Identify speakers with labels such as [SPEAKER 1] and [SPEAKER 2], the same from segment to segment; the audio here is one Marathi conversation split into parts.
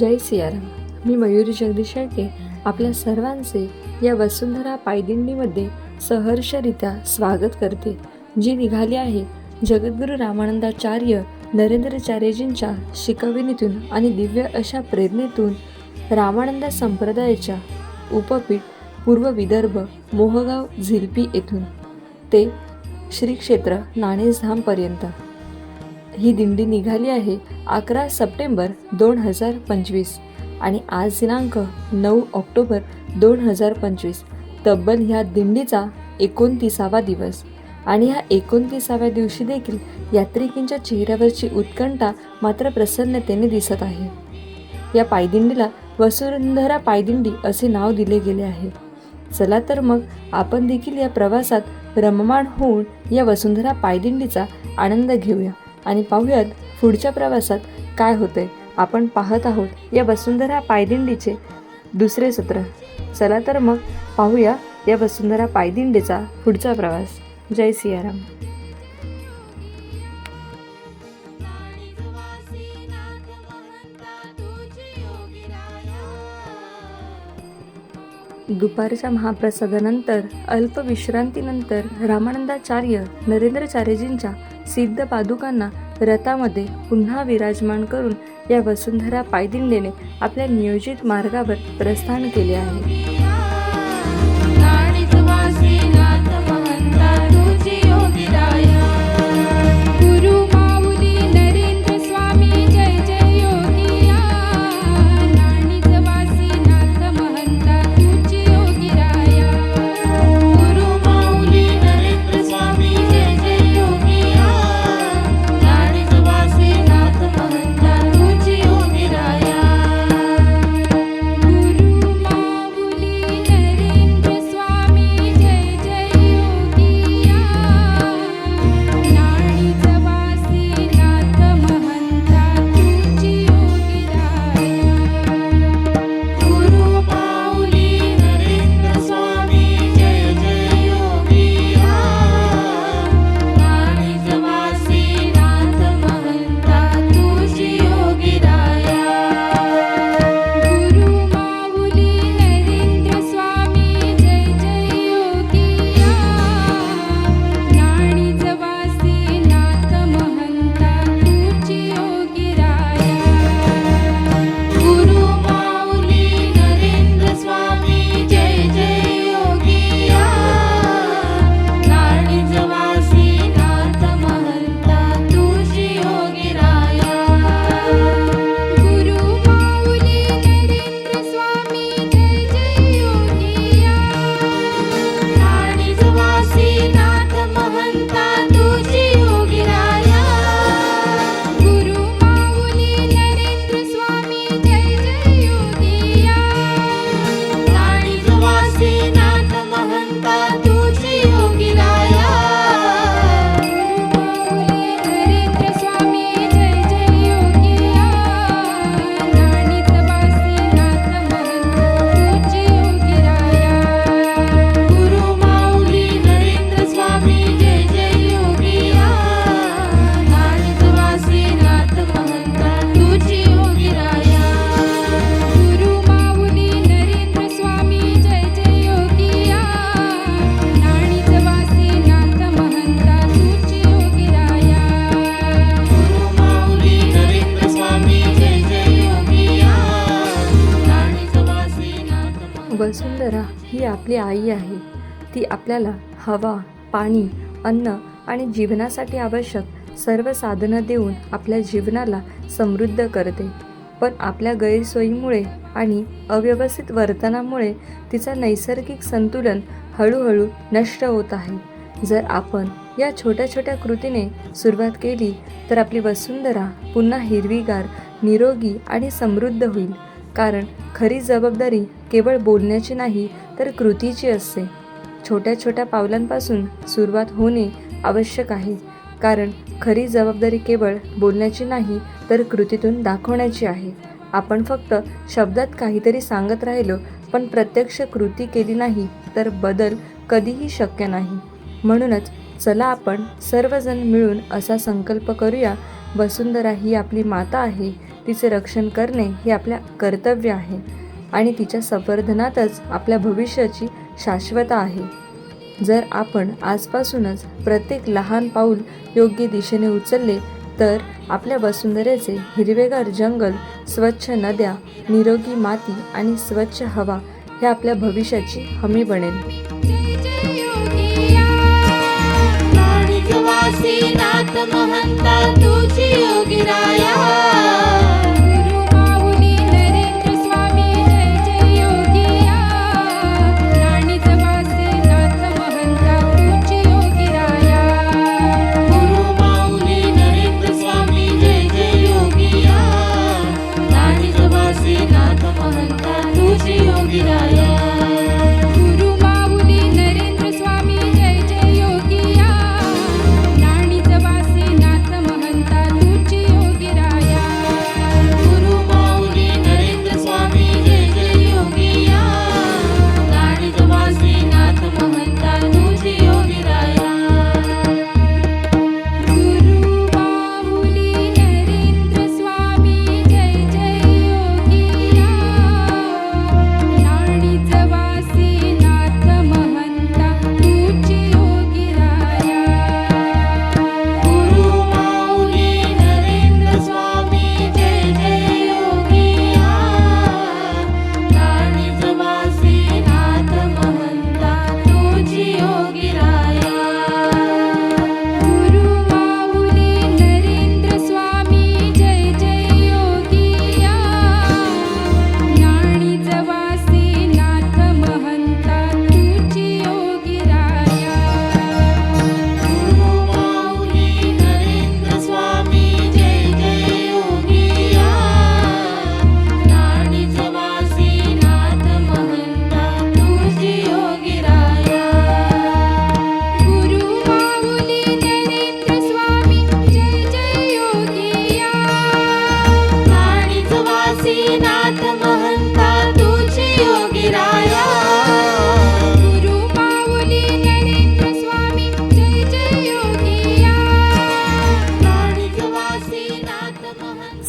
[SPEAKER 1] जय सियाराम. मी मयुरी जगदीश शेळके आपल्या सर्वांचे या वसुंधरा पायदिंडीमध्ये सहर्षरित्या स्वागत करते जी निघाली आहे जगद्गुरू रामानंदाचार्य नरेंद्रचार्यजींच्या शिकवणीतून आणि दिव्य अशा प्रेरणेतून रामानंद संप्रदायाच्या उपपीठ पूर्व विदर्भ मोहगाव झिलपी येथून. ते श्री क्षेत्र ही दिंडी निघाली आहे अकरा सप्टेंबर दोन हजार पंचवीस आणि आज दिनांक नऊ ऑक्टोबर दोन हजार पंचवीस. तब्बल ह्या दिंडीचा एकोणतीसावा दिवस. आणि ह्या एकोणतीसाव्या दिवशी देखील यात्रिकींच्या चेहऱ्यावरची उत्कंठा मात्र प्रसन्नतेने दिसत आहे. या पायदिंडीला वसुंधरा पायदिंडी असे नाव दिले गेले आहे. चला तर मग आपण देखील या प्रवासात रममाण होऊन या वसुंधरा पायदिंडीचा आनंद घेऊया. आणि पाहूयात पुढच्या प्रवासात काय होतंय. आपण पाहत आहोत या वसुंधरा पायदिंडीचे दुसरे सत्र. चला तर मग पाहूया या वसुंधरा पायदिंडीचा पुढचा प्रवास. जय सियाराम. दुपारच्या महाप्रसादानंतर अल्प विश्रांतीनंतर रामानंदाचार्य नरेंद्रचार्यजींच्या सिद्ध पादुकांना रथामध्ये पुन्हा विराजमान करून या वसुंधरा पायदिंडेने आपल्या नियोजित मार्गावर प्रस्थान केले आहे.
[SPEAKER 2] नाणीच महंता तुझी
[SPEAKER 1] वसुंधरा ही आपली आई आहे. ती आपल्याला हवा पाणी अन्न आणि जीवनासाठी आवश्यक सर्व साधनं देऊन आपल्या जीवनाला समृद्ध करते. पण आपल्या गैरसोयीमुळे आणि अव्यवस्थित वर्तनामुळे तिचा नैसर्गिक संतुलन हळूहळू नष्ट होत आहे. जर आपण या छोट्या छोट्या कृतीने सुरुवात केली तर आपली वसुंधरा पुन्हा हिरवीगार निरोगी आणि समृद्ध होईल. कारण खरी जबाबदारी केवळ बोलण्याची नाही तर कृतीची असते. छोट्या छोट्या पावलांपासून सुरुवात होणे आवश्यक आहे. कारण खरी जबाबदारी केवळ बोलण्याची नाही तर कृतीतून दाखवण्याची आहे. आपण फक्त शब्दात काहीतरी सांगत राहिलो पण प्रत्यक्ष कृती केली नाही तर बदल कधीही शक्य नाही. म्हणूनच चला आपण सर्वजण मिळून असा संकल्प करूया वसुंधरा ही आपली माता आहे तिचे रक्षण करणे हे आपल्या कर्तव्य आहे. आणि तिच्या संवर्धनातच आपल्या भविष्याची शाश्वता आहे. जर आपण आजपासूनच प्रत्येक लहान पाऊल योग्य दिशेने उचलले तर आपल्या वसुंधरेचे हिरवेगार जंगल स्वच्छ नद्या निरोगी माती आणि स्वच्छ हवा हे आपल्या भविष्याची हमी बनेल.
[SPEAKER 2] जय
[SPEAKER 3] महंता तुझी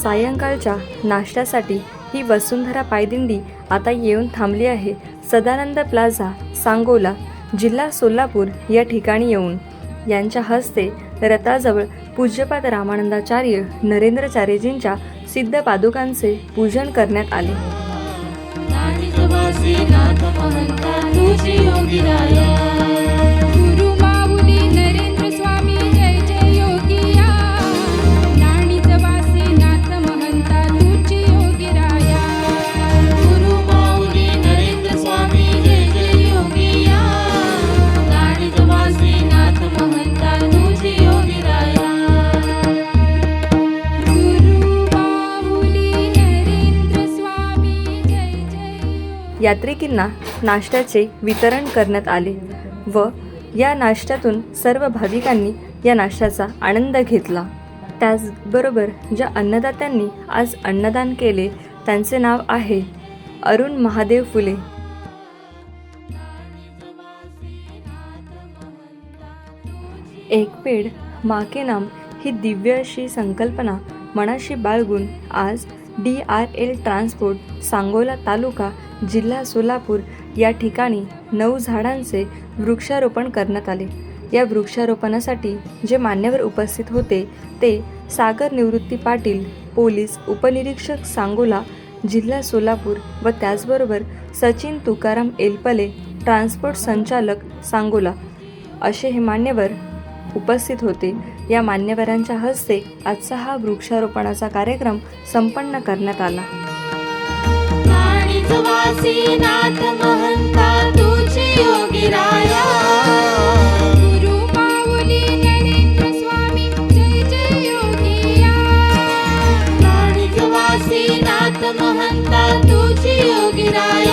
[SPEAKER 1] सायंकाळच्या नाश्त्यासाठी ही वसुंधरा पायदिंडी आता येऊन थांबली आहे. सदानंद प्लाझा सांगोला जिल्हा सोलापूर या ठिकाणी येऊन. यांच्या हस्ते रथाजवळ पूज्यपाद रामानंदाचार्य नरेंद्रचार्यजींच्या सिद्ध पादुकांचे पूजन करण्यात आले.
[SPEAKER 3] नाणीच
[SPEAKER 1] यात्रिकींना नाश्त्याचे वितरण करण्यात आले व या नाश्त्यातून सर्व भाविकांनी या नाश्त्याचा आनंद घेतला. त्याचबरोबर ज्या अन्नदात्यांनी आज अन्नदान केले त्यांचे नाव आहे अरुण महादेव फुले. एक पेड माके नाम ही दिव्य अशी संकल्पना मनाशी बाळगून आज D R L transport Sangola taluka जिल्हा सोलापूर या ठिकाणी नऊ झाडांचे वृक्षारोपण करण्यात आले. या वृक्षारोपणासाठी जे मान्यवर उपस्थित होते ते सागर निवृत्ती पाटील पोलीस उपनिरीक्षक सांगोला जिल्हा सोलापूर व त्याचबरोबर सचिन तुकाराम एलपले ट्रान्सपोर्ट संचालक सांगोला. असे हे मान्यवर उपस्थित होते. या मान्यवरांच्या हस्ते आजचा हा वृक्षारोपणाचा कार्यक्रम संपन्न करण्यात आला.
[SPEAKER 3] महंता तुझी
[SPEAKER 2] योगी राया.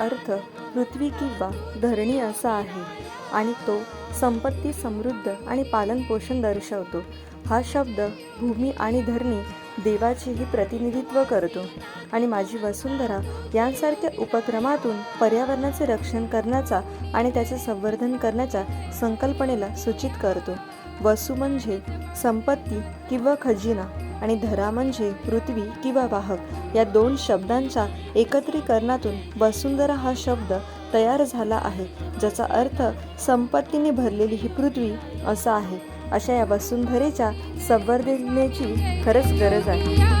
[SPEAKER 2] अर्थ पृथ्वी किंवा धरणी असा आहे. आणि तो संपत्ती समृद्ध आणि पालनपोषण दर्शवतो. हा शब्द भूमी आणि धरणी देवाचेही प्रतिनिधित्व करतो. आणि माझी वसुंधरा यांसारख्या उपक्रमातून पर्यावरणाचे रक्षण करण्याचा आणि त्याचे संवर्धन करण्याच्या संकल्पनेला सूचित करतो. वसू म्हणजे संपत्ती किंवा खजिना. आणि धरा म्हणजे पृथ्वी किंवा वाहक या दोन शब्दांच्या एकत्रीकरणातून वसुंधरा हा शब्द तयार झाला आहे ज्याचा अर्थ संपत्तीने भरलेली ही पृथ्वी असा आहे. अशा या वसुंधरेच्या संवर्धनेची खरंच गरज आहे.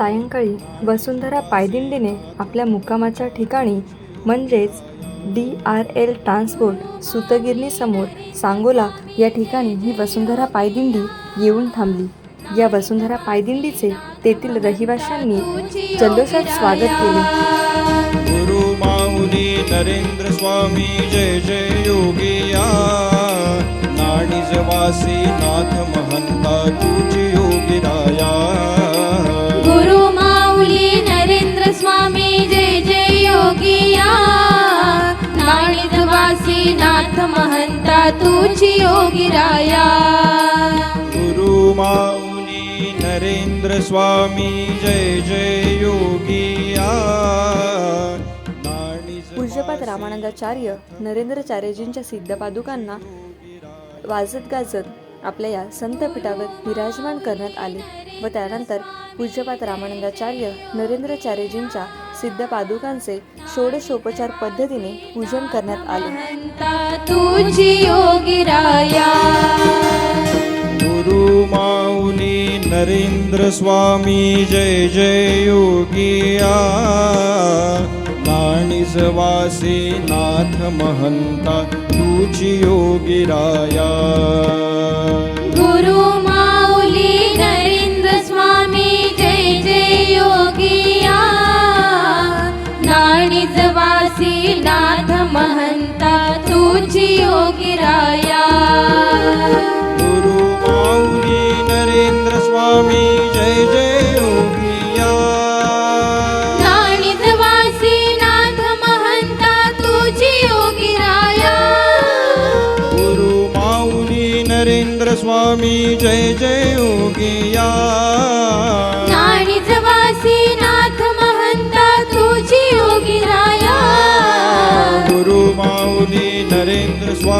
[SPEAKER 2] सायंकाळी वसुंधरा पायदिंडीने आपल्या मुक्कामाच्या ठिकाणी म्हणजेच डी आर एल ट्रान्सपोर्ट सुतगिरणीसमोर सांगोला या ठिकाणी ही वसुंधरा पायदिंडी येऊन थांबली. या वसुंधरा पायदिंडीचे तेथील रहिवाशांनी जल्लोषात स्वागत केले.
[SPEAKER 4] गुरु माऊली नरेंद्र स्वामी जय जय योगिया. नाथ महंता तुझी योगिया नाथ
[SPEAKER 2] महंता तुझी योगिराया
[SPEAKER 4] गुरु माऊली नरेंद्र स्वामी जय जय योगिया.
[SPEAKER 1] पूज्यपाद रामानंदाचार्य नरेंद्रचार्यजींच्या सिद्ध पादुकांना वाजत गाजत आपल्या या संतपीठावर विराजमान करण्यात आले व त्यानंतर पूज्यपात रामानंदाचार्य नरेंद्रचार्यजींच्या सिद्ध पादुकांचे षोडशोपचार पद्धतीने पूजन करण्यात आले.
[SPEAKER 2] महंता तुझी योगी राया.
[SPEAKER 4] गुरु माऊली नरेंद्र स्वामी जय जय योगिया. नाणीज वासी नाथ महंता तुझी योगिराया
[SPEAKER 2] गुरु माऊली नरेंद्र स्वामी जय जय योगिया नाणीजवासी नाथ महंता तुझी योगी राया.
[SPEAKER 4] गुरु माऊली नरेंद्र स्वामी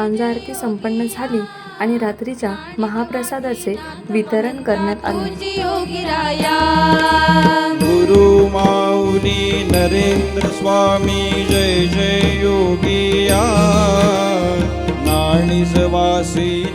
[SPEAKER 1] सांजा आरती संपन्न झाली आणि रात्रीच्या महाप्रसादाचे वितरण करण्यात आले.
[SPEAKER 4] गुरु माऊली नरेंद्र स्वामी जय जय योगिया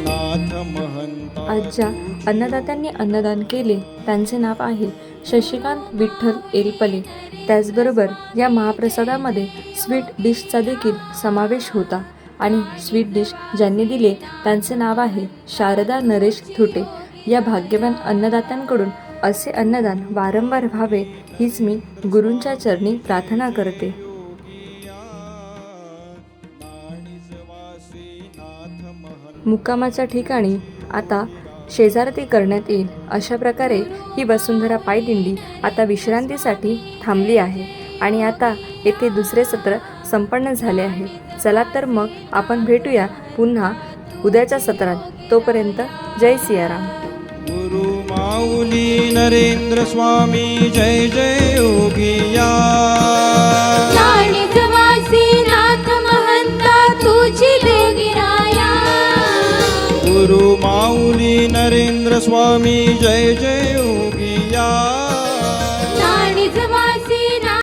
[SPEAKER 4] नाथ महंता.
[SPEAKER 1] आज ज्या अन्नदात्यांनी अन्नदान केले. त्यांचे नाव आहे शशिकांत विठ्ठल एलपले. त्याचबरोबर या महाप्रसादामध्ये स्वीट डिशचा देखील समावेश होता. आणि स्वीट डिश ज्यांनी दिले त्यांचे नाव आहे शारदा नरेश थुटे या भाग्यवान अन्नदात्यांकडून असे अन्नदान वारंवार व्हावे हीच मी गुरूंच्या चरणी प्रार्थना करते. मुक्कामाच्या ठिकाणी आता शेजारती करण्यात येईल. अशा प्रकारे ही वसुंधरा पायदिंडी आता विश्रांतीसाठी थांबली आहे आणि आता येथे दुसरे सत्र संपन्न झाले आहे. चला तर मग आपण भेटूया पुन्हा उद्याच्या सत्रात. तोपर्यंत जय सियाराम.
[SPEAKER 4] गुरु माऊली नरेंद्र स्वामी जय जय योगिया
[SPEAKER 2] नाथ महंता तुझी
[SPEAKER 4] गुरु माऊली नरेंद्र स्वामी जय जय